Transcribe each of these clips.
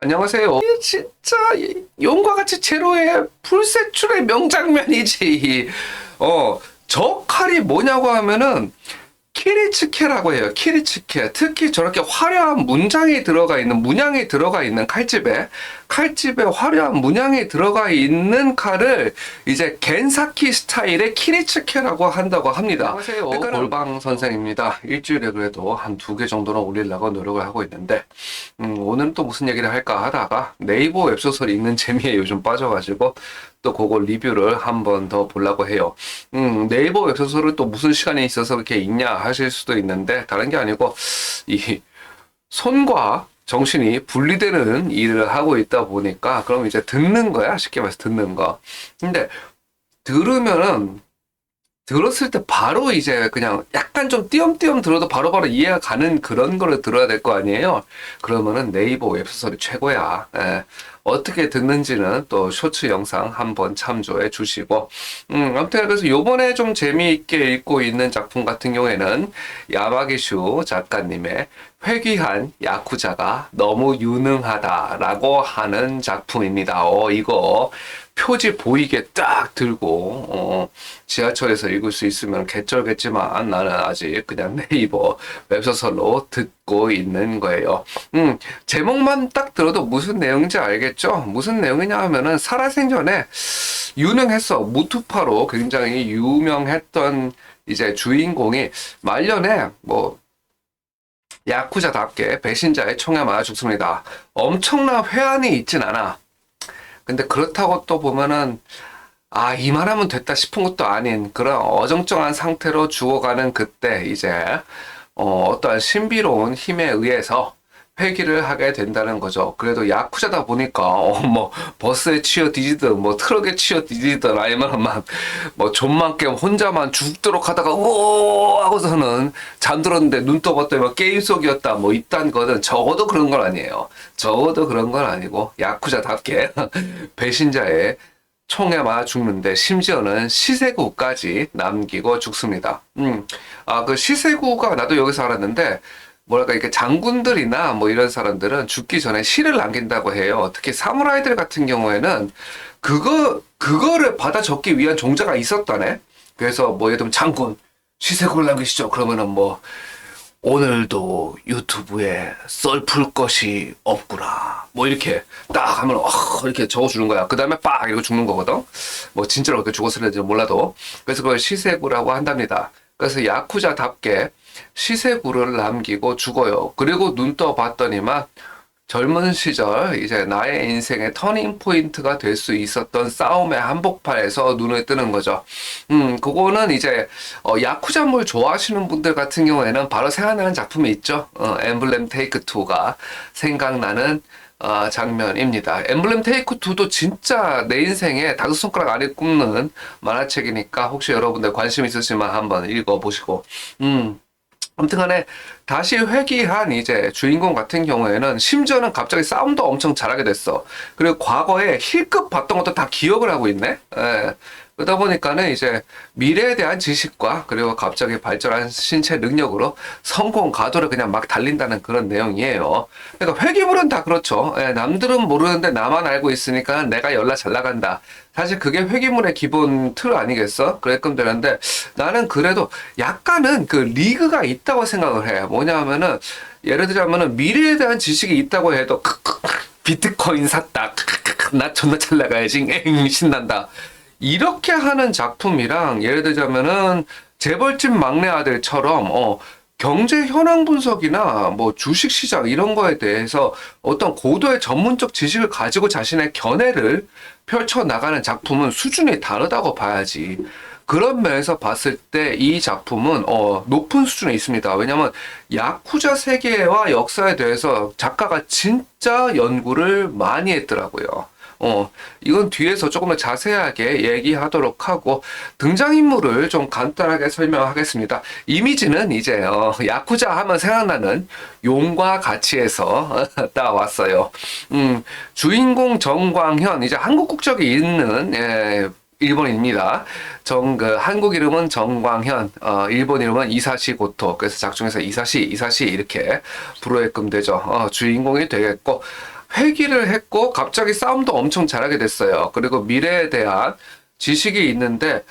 안녕하세요. 진짜 이 용과 같이 제로의 불세출의 명장면이지. 어, 저 칼이 뭐냐고 하면은 키리츠케라고 해요. 키리츠케. 특히 저렇게 화려한 문장이 들어가 있는, 문양이 들어가 있는 칼집에, 칼집에 화려한 문양이 들어가 있는 칼을 이제 겐사키 스타일의 키리츠케라고 한다고 합니다. 안녕하세요. 골방 선생입니다. 일주일에 그래도 한 두 개 정도는 올리려고 노력을 하고 있는데, 음, 오늘은 또 무슨 얘기를 할까 하다가 네이버 웹소설 읽는 재미에 요즘 빠져가지고 또 그거 리뷰를 한번 더 보려고 해요. 음, 네이버 웹소설을 또 무슨 시간에 있어서 그렇게 읽냐 하실 수도 있는데 다른 게 아니고 이 손과 정신이 분리되는 일을 하고 있다 보니까 그럼 이제 듣는 거야 쉽게 말해서 듣는 거. 근데 들으면은 들었을 때 바로 이제 그냥 약간 좀 띄엄띄엄 들어도 바로바로 이해가 가는 그런 거를 들어야 될 거 아니에요? 그러면은 네이버 웹소설이 최고야. 예. 어떻게 듣는지는 또 쇼츠 영상 한번 참조해 주시고, 음, 아무튼 그래서 요번에 좀 재미있게 읽고 있는 작품 같은 경우에는 야마기슈 작가님의 회귀한 야쿠자가 너무 유능하다라고 하는 작품입니다. 어, 이거 표지 보이게 딱 들고 어, 지하철에서 읽을 수 있으면 개쩔겠지만 나는 아직 그냥 네이버 웹소설로 듣고 있는 거예요. 음, 제목만 딱 들어도 무슨 내용인지 알겠죠? 무슨 내용이냐 하면은 살아생전에 유능했어. 무투파로 굉장히 유명했던 이제 주인공이 말년에 뭐 야쿠자답게 배신자의 총에 맞아 죽습니다. 엄청난 회한이 있진 않아. 근데 그렇다고 또 보면은 아, 이만하면 됐다 싶은 것도 아닌 그런 어정쩡한 상태로 죽어가는 그때 이제 어, 어떠한 신비로운 힘에 의해서 회귀를 하게 된다는 거죠. 그래도 야쿠자다 보니까 어, 뭐 버스에 치여 뒤지든 뭐 트럭에 치여 뒤지든 아니면 막뭐 존만 게임 혼자만 죽도록 하다가 오 하고서는 잠들었는데 눈 떠봤더니 막 게임 속이었다 뭐 이딴 거는 적어도 그런 건 아니에요. 적어도 그런 건 아니고 야쿠자답게 배신자의 총에 맞아 죽는데 심지어는 시세구까지 남기고 죽습니다. 음, 아그 시세구가 나도 여기서 알았는데 뭐랄까 이렇게 장군들이나 뭐 이런 사람들은 죽기 전에 시를 남긴다고 해요. 특히 사무라이들 같은 경우에는 그거 그거를 받아 적기 위한 종자가 있었다네. 그래서 뭐 예를 들면 장군 시세구를 남기시죠. 그러면은 뭐 오늘도 유튜브에 썰 풀 것이 없구나. 뭐 이렇게 딱 하면 어, 이렇게 적어주는 거야. 그 다음에 빡 이러고 죽는 거거든. 뭐 진짜로 그렇게 죽었을지 몰라도. 그래서 그걸 시세구라고 한답니다. 그래서 야쿠자답게 시세구를 남기고 죽어요. 그리고 눈 떠 봤더니만 젊은 시절 이제 나의 인생의 터닝 포인트가 될 수 있었던 싸움의 한복판에서 눈을 뜨는 거죠. 음, 그거는 이제 어, 야쿠자물 좋아하시는 분들 같은 경우에는 바로 생각나는 작품이 있죠. 어, 엠블렘 테이크 2가 생각나는 어, 장면입니다. 엠블렘 테이크 2도 진짜 내 인생에 다섯 손가락 안에 꼽는 만화책이니까 혹시 여러분들 관심 있으시면 한번 읽어보시고, 음. 아무튼 간에 다시 회귀한 이제 주인공 같은 경우에는 심지어는 갑자기 싸움도 엄청 잘하게 됐어. 그리고 과거에 힐급 봤던 것도 다 기억을 하고 있네. 예. 그러다 보니까는 이제 미래에 대한 지식과 그리고 갑자기 발전한 신체 능력으로 성공 가도를 그냥 막 달린다는 그런 내용이에요. 그러니까 회귀물은 다 그렇죠. 예, 남들은 모르는데 나만 알고 있으니까 내가 연락 잘 나간다. 사실 그게 회귀물의 기본 틀 아니겠어? 그랬끔 되는데 나는 그래도 약간은 그 리그가 있다고 생각을 해. 뭐냐면은 예를 들자면은 미래에 대한 지식이 있다고 해도 비트코인 샀다. 나 존나 잘 나가야지. 엥 신난다. 이렇게 하는 작품이랑 예를 들자면은 재벌집 막내 아들처럼 어 경제 현황 분석이나 뭐 주식 시장 이런 거에 대해서 어떤 고도의 전문적 지식을 가지고 자신의 견해를 펼쳐 나가는 작품은 수준이 다르다고 봐야지. 그런 면에서 봤을 때 이 작품은 어, 높은 수준에 있습니다. 왜냐하면 야쿠자 세계와 역사에 대해서 작가가 진짜 연구를 많이 했더라고요. 어, 이건 뒤에서 조금 더 자세하게 얘기하도록 하고 등장인물을 좀 간단하게 설명하겠습니다. 이미지는 이제 어, 야쿠자 하면 생각나는 용과 같이에서 따왔어요. 음, 주인공 정광현 이제 한국 국적이 있는 예, 일본인입니다. 정, 그, 한국 이름은 정광현, 어, 일본 이름은 이사시 고토. 그래서 작중에서 이사시, 이사시 이렇게 부르게끔 되죠. 어, 주인공이 되겠고, 회귀를 했고 갑자기 싸움도 엄청 잘하게 됐어요. 그리고 미래에 대한 지식이 있는데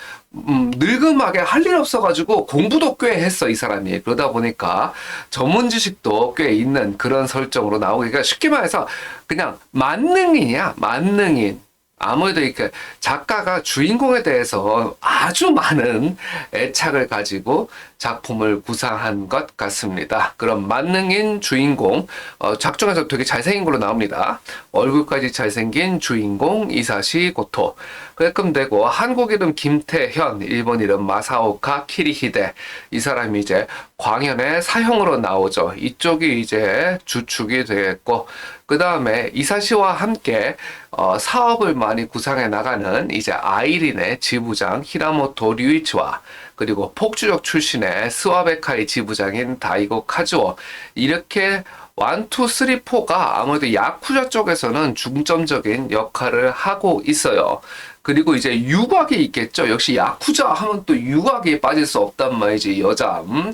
음, 늙음하게 할 일 없어가지고 공부도 꽤 했어 이 사람이 그러다 보니까 전문 지식도 꽤 있는 그런 설정으로 나오기가 쉽게 말해서 그냥 만능인이야 만능인 아무래도 이렇게 작가가 주인공에 대해서 아주 많은 애착을 가지고 작품을 구상한 것 같습니다. 그럼 만능인 주인공, 어, 작중에서 되게 잘생긴 걸로 나옵니다. 얼굴까지 잘생긴 주인공 이사시 고토. 그게끔 되고 한국 이름 김태현, 일본 이름 마사오카 키리히데. 이 사람이 이제 광현의 사형으로 나오죠. 이쪽이 이제 주축이 되겠고 그 다음에 이사시와 함께 어, 사업을 많이 구상해 나가는 이제 아이린의 지부장 히라모토 류이치와 그리고 폭주적 출신의 스와베카이 지부장인 다이고 카즈오 이렇게 원투 쓰리 포가 아무래도 야쿠자 쪽에서는 중점적인 역할을 하고 있어요. 그리고 이제 유곽이 있겠죠. 역시 야쿠자 하면 또 유곽이 빠질 수 없단 말이지 여자. 음,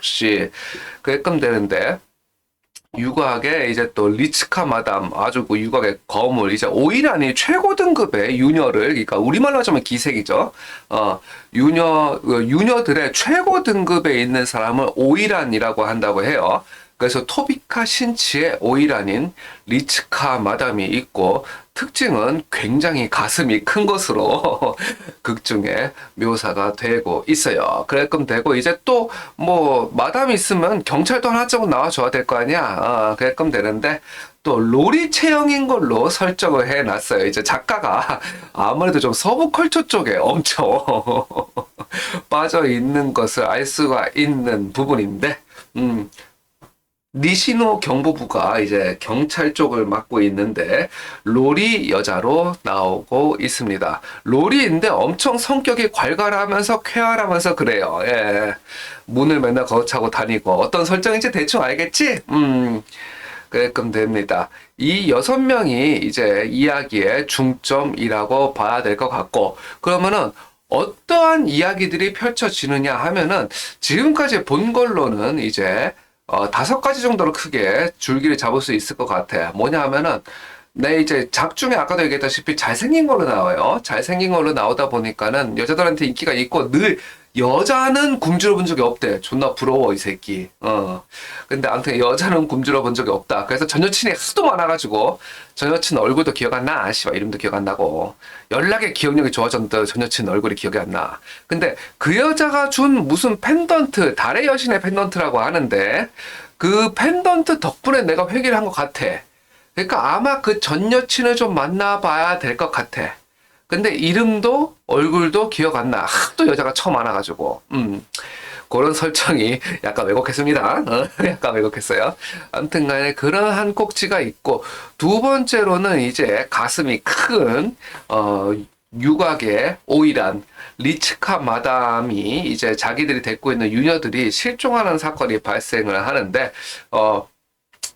씨 그게끔 되는데 유곽에 이제 또 리츠카 마담 아주 그 유곽의 거물 이제 오이란이 최고 등급의 유녀를 그러니까 우리말로 하자면 기색이죠. 어 유녀 그 유녀들의 최고 등급에 있는 사람을 오이란이라고 한다고 해요. 그래서 토비카 신치의 오이란인 리츠카 마담이 있고 특징은 굉장히 가슴이 큰 것으로 극 중에 묘사가 되고 있어요. 그래끔 되고 이제 또 뭐 마담 있으면 경찰도 하나 정도 나와줘야 될 거 아니야. 어, 그래끔 되는데 또 로리 체형인 걸로 설정을 해놨어요. 이제 작가가 아무래도 좀 서부 컬처 쪽에 엄청 빠져 있는 것을 알 수가 있는 부분인데, 음, 니시노 경보부가 이제 경찰 쪽을 맡고 있는데 로리 여자로 나오고 있습니다. 로리인데 엄청 성격이 괄괄하면서 쾌활하면서 그래요. 예. 문을 맨날 거차고 다니고 어떤 설정인지 대충 알겠지? 음. 그게끔 됩니다. 이 여섯 명이 이제 이야기의 중점이라고 봐야 될 것 같고 그러면은 어떠한 이야기들이 펼쳐지느냐 하면은 지금까지 본 걸로는 이제 어, 다섯 가지 정도로 크게 줄기를 잡을 수 있을 것 같아. 뭐냐 하면은, 내 이제 작 중에 아까도 얘기했다시피 잘생긴 걸로 나와요. 잘생긴 걸로 나오다 보니까는 여자들한테 인기가 있고 늘 여자는 굶주려 본 적이 없대. 존나 부러워, 이 새끼. 어. 근데 아무튼 여자는 굶주려 본 적이 없다. 그래서 전 여친이 하도 많아가지고 전 여친 얼굴도 기억 안 나. 씨발, 이름도 기억 안 나고. 연락의 기억력이 좋아졌는데 전 여친 얼굴이 기억이 안 나. 근데 그 여자가 준 무슨 펜던트, 달의 여신의 펜던트라고 하는데 그 펜던트 덕분에 내가 회개를 한 것 같아. 그러니까 아마 그 전 여친을 좀 만나봐야 될 것 같아. 근데 이름도 얼굴도 기억 안 나. 하도 여자가 처음 많아가지고. 음. 그런 설정이 약간 왜곡했습니다. 어, 약간 왜곡했어요. 아무튼 간에 그러한 꼭지가 있고, 두 번째로는 이제 가슴이 큰, 어, 유곽의 오이란 리츠카 마담이 이제 자기들이 데리고 있는 유녀들이 실종하는 사건이 발생을 하는데, 어,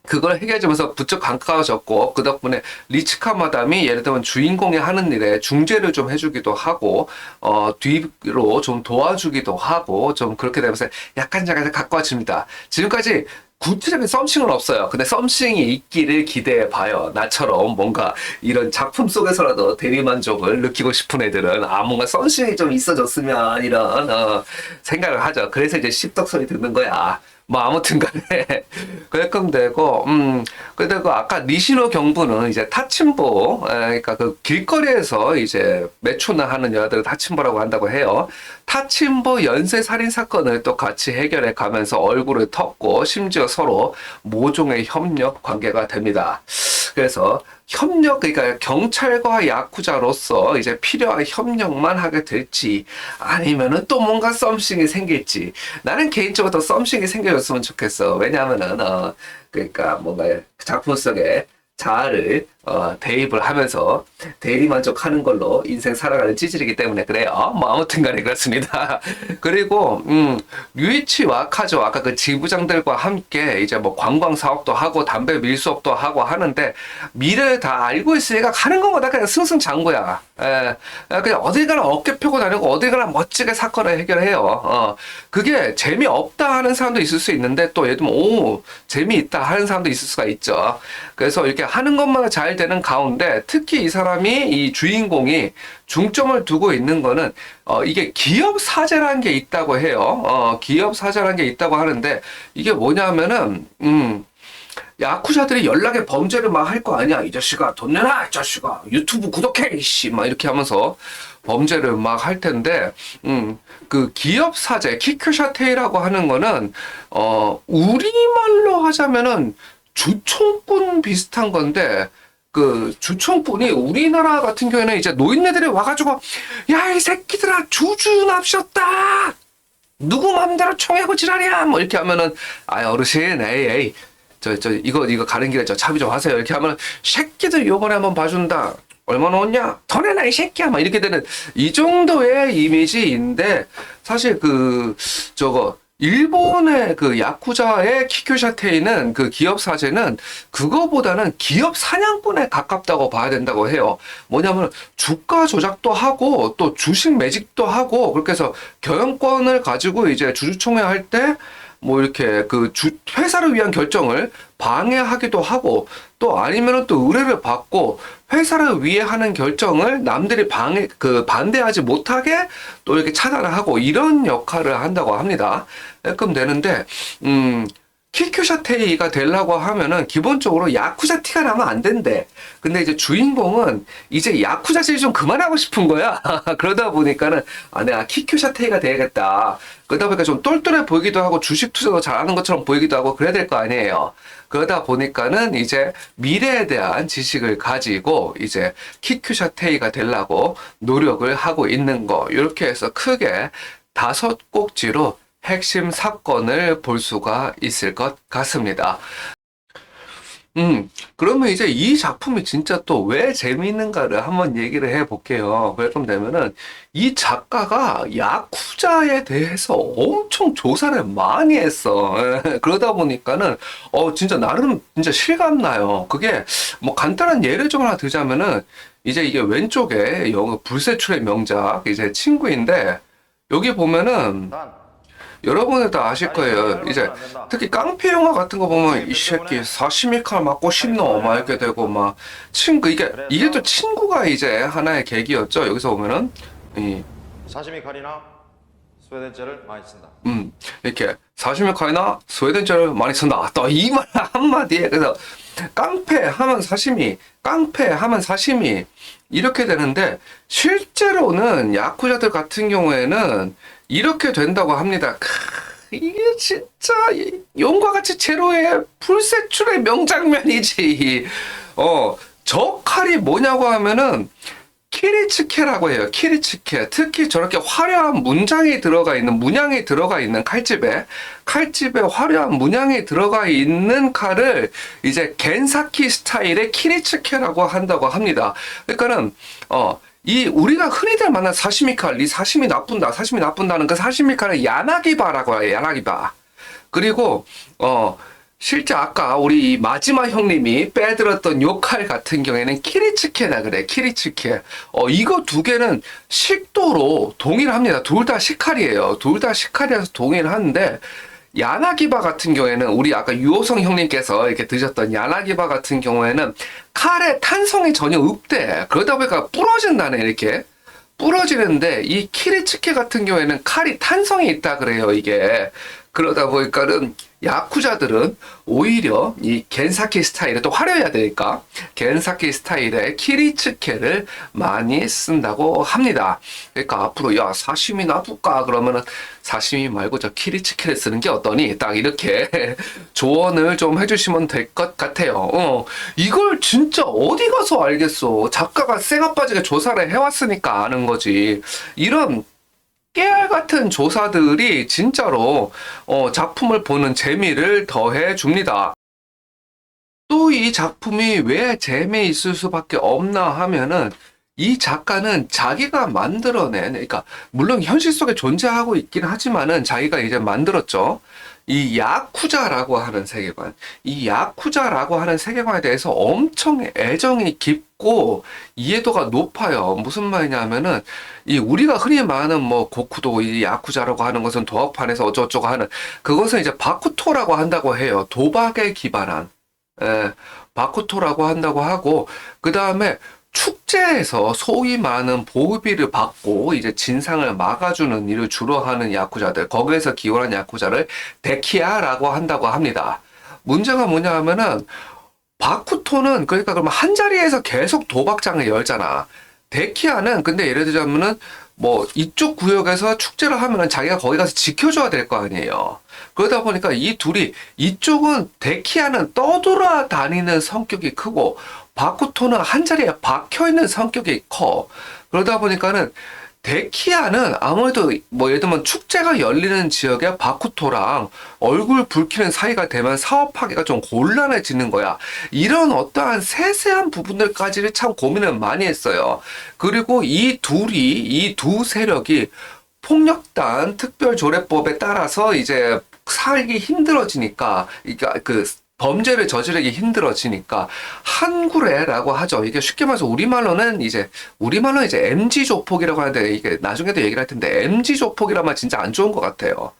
그걸 해결하면서 부쩍 가까워졌고 그 덕분에 리츠카 마담이 예를 들면 주인공이 하는 일에 중재를 좀 해주기도 하고 어 뒤로 좀 도와주기도 하고 좀 그렇게 되면서 약간 약간 가까워집니다. 지금까지 구체적인 썸씽은 없어요. 근데 썸씽이 있기를 기대해 봐요. 나처럼 뭔가 이런 작품 속에서라도 대리만족을 느끼고 싶은 애들은 아 뭔가 썸씽이 좀 있어졌으면 이런 어, 생각을 하죠. 그래서 이제 소리 듣는 거야. 뭐 아무튼 간에 그래끔 되고 음 근데 그 아까 니시노 경부는 이제 타침보 에, 그러니까 그 길거리에서 이제 매초나 하는 여자들을 타침보라고 한다고 해요. 타침보 연쇄 살인 사건을 또 같이 해결해 가면서 얼굴을 텄고 심지어 서로 모종의 협력 관계가 됩니다. 그래서 협력 그러니까 경찰과 야쿠자로서 이제 필요한 협력만 하게 될지 아니면은 또 뭔가 썸씽이 생길지. 나는 개인적으로 더 썸씽이 생겨줬으면 좋겠어. 왜냐하면은 어 그러니까 뭔가 작품 속에 자아를 어, 대입을 하면서 대리만족하는 걸로 인생 살아가는 찌질이기 때문에 그래요. 뭐 아무튼간에 그렇습니다. 그리고 음, 류이치와 카조 아까 그 지부장들과 함께 이제 뭐 관광 사업도 하고 담배 밀수업도 하고 하는데 미래를 다 알고 있으니까 가는 것마다 그냥 승승장구야. 에, 그냥 어딜 가나 어깨 펴고 다니고 어딜 가나 멋지게 사건을 해결해요. 어, 그게 재미없다 하는 사람도 있을 수 있는데 또 예를 들면 오 재미있다 하는 사람도 있을 수가 있죠. 그래서 이렇게 하는 것마 다잘 되는 가운데 특히 이 사람이 이 주인공이 중점을 두고 있는 거는 어 이게 기업 사제라는 게 있다고 해요. 어 기업 사제라는 게 있다고 하는데 이게 뭐냐면은 음 야쿠자들이 연락에 범죄를 막 할 거 아니야. 이 자식아, 돈 내놔, 이 자식아. 유튜브 구독해, 이씨. 막 이렇게 하면서 범죄를 막 할 텐데, 음, 그 기업 사제, 키큐샤테이라고 하는 거는, 어, 우리말로 하자면은 주총꾼 비슷한 건데, 그 주총꾼이 우리나라 같은 경우에는 이제 노인네들이 와가지고, 야, 이 새끼들아, 주주 납셨다! 누구 맘대로 총회고 지랄이야! 뭐 이렇게 하면은, 아, 어르신, 에이, 에이. 저, 저, 이거, 이거 가는 길에 저 차비 좀 하세요. 이렇게 하면, 새끼들 요번에 한번 봐준다. 얼마나 왔냐? 더 내놔, 이 새끼야. 막 이렇게 되는, 이 정도의 이미지인데, 사실 그, 저거, 일본의 그 야쿠자의 키큐샤테이는 그 기업 사제는 그거보다는 기업 사냥꾼에 가깝다고 봐야 된다고 해요. 뭐냐면 주가 조작도 하고 또 주식 매직도 하고 그렇게 해서 경영권을 가지고 이제 주주총회 할 때 뭐 이렇게 그 주, 회사를 위한 결정을 방해하기도 하고 또 아니면은 또 의뢰를 받고 회사를 위해 하는 결정을 남들이 방해 그 반대하지 못하게 또 이렇게 차단을 하고 이런 역할을 한다고 합니다. 그럼 되는데 음 키큐샤테이가 되려고 하면은 기본적으로 야쿠자 티가 나면 안 된대. 근데 이제 주인공은 이제 야쿠자질 좀 그만하고 싶은 거야. 그러다 보니까는 아 내가 키큐샤테이가 돼야겠다. 그러다 보니까 좀 똘똘해 보이기도 하고 주식 투자도 잘하는 것처럼 보이기도 하고 그래야 될 거 아니에요. 그러다 보니까는 이제 미래에 대한 지식을 가지고 이제 키큐샤테이가 되려고 노력을 하고 있는 거. 이렇게 해서 크게 다섯 꼭지로 핵심 사건을 볼 수가 있을 것 같습니다. 음, 그러면 이제 이 작품이 진짜 또 왜 재미있는가를 한번 얘기를 해 볼게요. 그럼 되면은 이 작가가 야쿠자에 대해서 엄청 조사를 많이 했어. 예, 그러다 보니까는 어 진짜 나름 진짜 실감나요. 그게 뭐 간단한 예를 좀 하나 들자면은 이제 이게 왼쪽에 영어 불세출의 명작 이제 친구인데 여기 보면은 난 여러분들 다 아실 거예요. 이제 특히 깡패 영화 같은 거 보면 이 새끼 사시미 칼 맞고 싶노 막 이렇게 되고 막 친구 이게 이게 또 친구가 이제 하나의 계기였죠. 여기서 보면은 이 사시미 칼이나 스웨덴제를 많이 쓴다. 음, 이렇게 사시미 칼이나 스웨덴제를 많이 쓴다. 또 이 말 한마디에 그래서 깡패 하면 사시미, 깡패 하면 사시미 이렇게 되는데 실제로는 야쿠자들 같은 경우에는 이렇게 된다고 합니다. 크, 이게 진짜 이 용과 같이 제로의 불세출의 명장면이지. 어, 저 칼이 뭐냐고 하면은 키리츠케라고 해요. 키리츠케. 특히 저렇게 화려한 문장이 들어가 있는, 문양이 들어가 있는 칼집에, 칼집에 화려한 문양이 들어가 있는 칼을 이제 겐사키 스타일의 키리츠케라고 한다고 합니다. 그러니까는, 어, 이 우리가 흔히들 만난 사시미 칼, 이 사시미 나쁜다, 사시미 나쁜다는 그 사시미 칼을 야나기바라고 해요. 야나기바. 그리고 어 실제 아까 우리 이 마지막 형님이 빼들었던 요칼 같은 경우에는 키리츠케라 그래 키리츠케 어 이거 두 개는 식도로 동일합니다 둘 다 식칼이에요 둘 다 식칼이라서 동일한데 야나기바 같은 경우에는 우리 아까 유호성 형님께서 이렇게 드셨던 야나기바 같은 경우에는 칼의 탄성이 전혀 없대. 그러다 보니까 부러진다네 이렇게. 부러지는데 이 키리츠케 같은 경우에는 칼이 탄성이 있다 그래요 이게 그러다 보니까는 야쿠자들은 오히려 이 겐사키 스타일에 또 화려해야 되니까 겐사키 스타일의 키리츠케를 많이 쓴다고 합니다. 그러니까 앞으로 야 사시미 놔둘까 그러면은 사시미 말고 저 키리츠케를 쓰는 게 어떠니? 딱 이렇게 조언을 좀 해주시면 될 것 같아요. 어, 이걸 진짜 어디 가서 알겠어? 작가가 쇠가 빠지게 조사를 해왔으니까 아는 거지. 이런 깨알 같은 조사들이 진짜로 어, 작품을 보는 재미를 더해 줍니다. 또 이 작품이 왜 재미있을 수밖에 없나 하면은 이 작가는 자기가 만들어낸, 그러니까 물론 현실 속에 존재하고 있긴 하지만은 자기가 이제 만들었죠. 이 야쿠자라고 하는 세계관, 이 야쿠자라고 하는 세계관에 대해서 엄청 애정이 깊고 이해도가 높아요. 무슨 말이냐면은 이 우리가 흔히 말하는 뭐 고쿠도 이 야쿠자라고 하는 것은 도박판에서 어쩌고저쩌고 하는 그것은 이제 바쿠토라고 한다고 해요. 도박에 기반한. 예, 바쿠토라고 한다고 하고 그 다음에 축제에서 소위 많은 보호비를 받고 이제 진상을 막아주는 일을 주로 하는 야쿠자들 거기에서 기원한 야쿠자를 데키아라고 한다고 합니다. 문제가 뭐냐 하면은 바쿠토는 그러니까 그러면 한 자리에서 계속 도박장을 열잖아. 데키아는 근데 예를 들자면은 뭐 이쪽 구역에서 축제를 하면은 자기가 거기 가서 지켜줘야 될 거 아니에요. 그러다 보니까 이 둘이 이쪽은 데키아는 떠돌아 다니는 성격이 크고 바쿠토는 한 자리에 박혀 있는 성격이 커. 그러다 보니까는 데키아는 아무래도 뭐 예를 들면 축제가 열리는 지역에 바쿠토랑 얼굴 붉히는 사이가 되면 사업하기가 좀 곤란해지는 거야. 이런 어떠한 세세한 부분들까지를 참 고민을 많이 했어요. 그리고 이 둘이, 이 두 세력이 폭력단 특별조례법에 따라서 이제 살기 힘들어지니까, 이게 그 범죄를 저지르기 힘들어지니까 한구레라고 하죠. 이게 쉽게 말해서 우리말로는 이제 우리말로는 이제 MG 조폭이라고 하는데 이게 나중에도 얘기를 할 텐데 MG 조폭이란 말 진짜 안 좋은 것 같아요.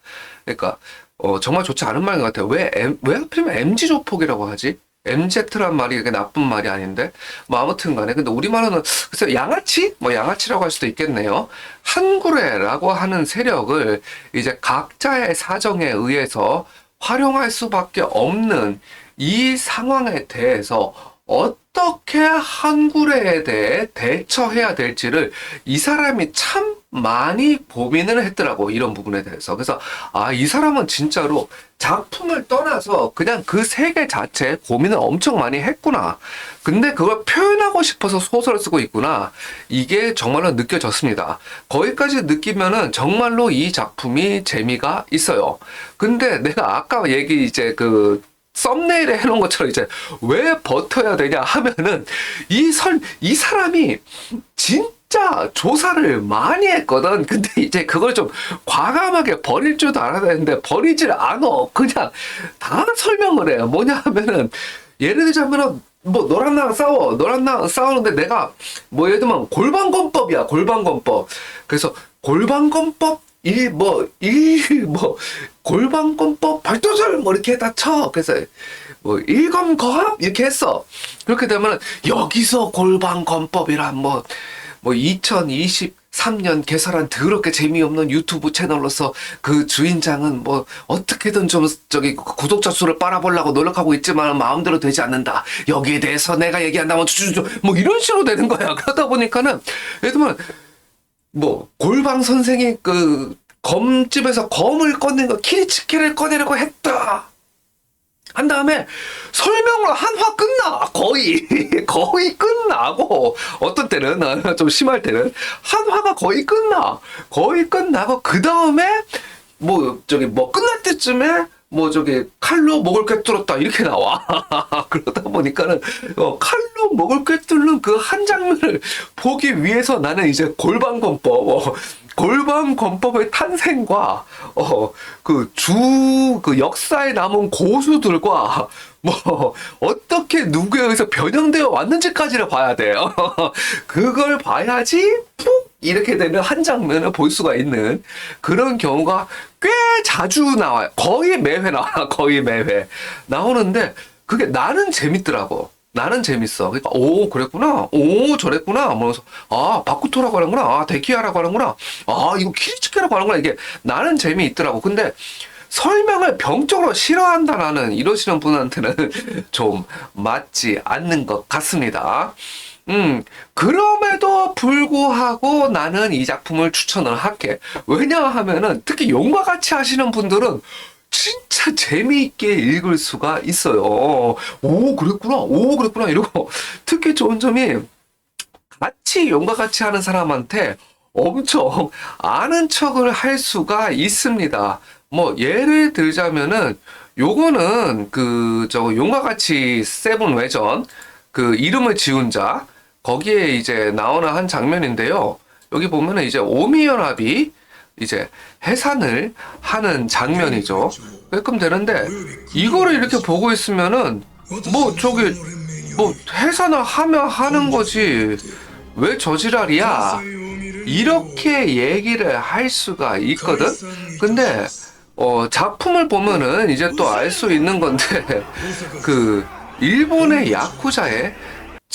그러니까 어, 정말 좋지 않은 말인 것 같아요. 왜, M, 왜 하필이면 MG 조폭이라고 하지? MZ란 말이 그게 나쁜 말이 아닌데 뭐 아무튼 간에 근데 우리말로는 글쎄 양아치 뭐 양아치라고 할 수도 있겠네요 한구레라고 하는 세력을 이제 각자의 사정에 의해서 활용할 수밖에 없는 이 상황에 대해서 어떻게 한구레에 대해 대처해야 될지를 이 사람이 참 많이 고민을 했더라고 이런 부분에 대해서. 그래서 아 이 사람은 진짜로 작품을 떠나서 그냥 그 세계 자체에 고민을 엄청 많이 했구나. 근데 그걸 표현하고 싶어서 소설을 쓰고 있구나. 이게 정말로 느껴졌습니다. 거기까지 느끼면은 정말로 이 작품이 재미가 있어요. 근데 내가 아까 얘기 이제 그 썸네일에 해놓은 것처럼 이제 왜 버텨야 되냐 하면은 이 설, 이 사람이 진 짜 조사를 많이 했거든. 근데 이제 그걸 좀 과감하게 버릴 줄도 알아야 되는데 버리질 않아. 그냥 다 설명을 해요. 뭐냐 하면은 예를 들자면은 뭐 너랑 나랑 싸워. 너랑 나랑 싸우는데 내가 뭐 예를 들면 골방권법이야. 골방권법. 그래서 골방권법 일뭐일뭐 골방권법 발도설 뭐 이렇게 다 쳐. 그래서 뭐 일검거합 이렇게 했어. 그렇게 되면 여기서 골방권법이란 뭐 뭐 2023년 개설한 더럽게 재미없는 유튜브 채널로서 그 주인장은 뭐 어떻게든 좀 저기 구독자 수를 빨아보려고 노력하고 있지만 마음대로 되지 않는다. 여기에 대해서 내가 얘기한다면 주주주 뭐 이런 식으로 되는 거야. 그러다 보니까는 예를 들면 뭐 골방 선생이 그 검집에서 검을 꺼낸 거 키리치키를 꺼내려고 했다. 한 다음에 설명을 한 화 끝나 거의 거의 끝나고 어떤 때는 아, 좀 심할 때는 한 화가 거의 끝나 거의 끝나고 그 다음에 뭐 저기 뭐 끝날 때쯤에 뭐 저기 칼로 목을 꿰뚫었다 이렇게 나와. 그러다 보니까는 어, 칼로 목을 꿰뚫는 그 한 장면을 보기 위해서 나는 이제 골방권법 어, 골방 권법의 탄생과 어 그주그 역사에 남은 고수들과 뭐 어떻게 누구에 의해서 변형되어 왔는지까지를 봐야 돼요. 그걸 봐야지 푹 이렇게 되는 한 장면을 볼 수가 있는 그런 경우가 꽤 자주 나와요. 거의 매회 나와. 거의 매회 나오는데 그게 나는 재밌더라고. 나는 재밌어. 그러니까 오 그랬구나. 오 저랬구나. 하면서 아 바쿠토라고 하는구나. 아 데키아라고 하는구나. 아 이거 키리츠케라고 하는구나. 이게 나는 재미있더라고. 근데 설명을 병적으로 싫어한다라는 이러시는 분한테는 좀 맞지 않는 것 같습니다. 음, 그럼에도 불구하고 나는 이 작품을 추천을 할게. 왜냐하면은 특히 용과 같이 하시는 분들은 진짜 재미있게 읽을 수가 있어요. 오, 그랬구나. 오, 그랬구나. 이러고 특히 좋은 점이 같이 용과 같이 하는 사람한테 엄청 아는 척을 할 수가 있습니다. 뭐 예를 들자면은 요거는 그 저 용과 같이 세븐 외전 그 이름을 지운 자 거기에 이제 나오는 한 장면인데요. 여기 보면은 이제 오미연합이 이제 해산을 하는 장면이죠. 그끔 되는데 이거를 이렇게 보고 있으면은 뭐 저기 뭐 해산을 하면 하는 거지 왜 저지랄이야 이렇게 얘기를 할 수가 있거든. 근데 어 작품을 보면은 이제 또 알 수 있는 건데 그 일본의 야쿠자에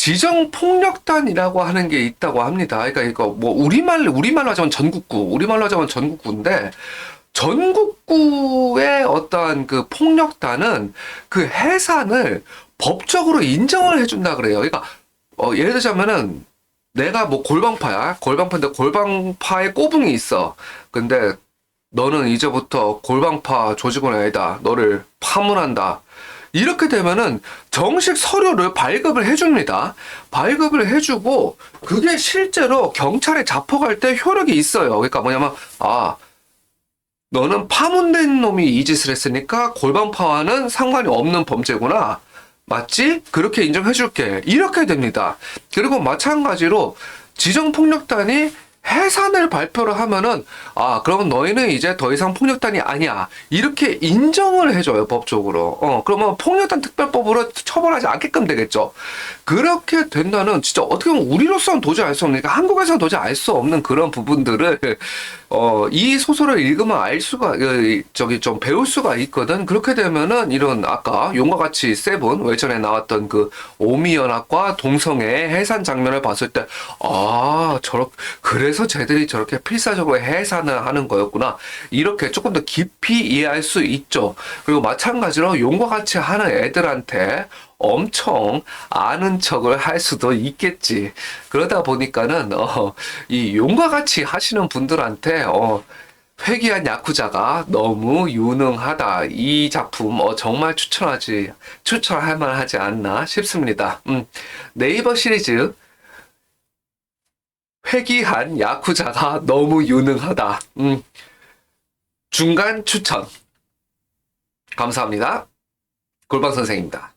지정 폭력단이라고 하는 게 있다고 합니다. 그러니까 뭐 우리말 우리말로 하자면 전국구, 우리말로 하자면 전국구인데 전국구의 어떠한 그 폭력단은 그 해산을 법적으로 인정을 해준다 그래요. 그러니까 어, 예를 들자면은 내가 뭐 골방파야. 골방파인데 골방파에 꼬붕이 있어. 근데 너는 이제부터 골방파 조직원 아니다. 너를 파문한다. 이렇게 되면은 정식 서류를 발급을 해줍니다. 발급을 해주고 그게 실제로 경찰에 잡혀갈 때 효력이 있어요. 그러니까 뭐냐면 아 너는 파문된 놈이 이 짓을 했으니까 골방파와는 상관이 없는 범죄구나. 맞지? 그렇게 인정해줄게. 이렇게 됩니다. 그리고 마찬가지로 지정폭력단이 해산을 발표를 하면은, 아, 그러면 너희는 이제 더 이상 폭력단이 아니야. 이렇게 인정을 해줘요, 법적으로. 어, 그러면 폭력단 특별법으로 처벌하지 않게끔 되겠죠. 그렇게 된다는, 진짜 어떻게 보면 우리로서는 도저히 알 수 없는, 그러니까 한국에서는 도저히 알 수 없는 그런 부분들을, 어, 이 소설을 읽으면 알 수가, 어, 저기 좀 배울 수가 있거든. 그렇게 되면은 이런 아까 용과 같이 세븐 외전에 나왔던 그 오미연합과 동성애의 해산 장면을 봤을 때, 아, 저렇, 그래서 쟤들이 저렇게 필사적으로 해산을 하는 거였구나. 이렇게 조금 더 깊이 이해할 수 있죠. 그리고 마찬가지로 용과 같이 하는 애들한테 엄청 아는 척을 할 수도 있겠지. 그러다 보니까는, 어, 이 용과 같이 하시는 분들한테, 어, 회귀한 야쿠자가 너무 유능하다. 이 작품, 어, 정말 추천하지, 추천할 만하지 않나 싶습니다. 음, 네이버 시리즈, 회귀한 야쿠자가 너무 유능하다. 음, 중간 추천. 감사합니다. 골방 선생입니다.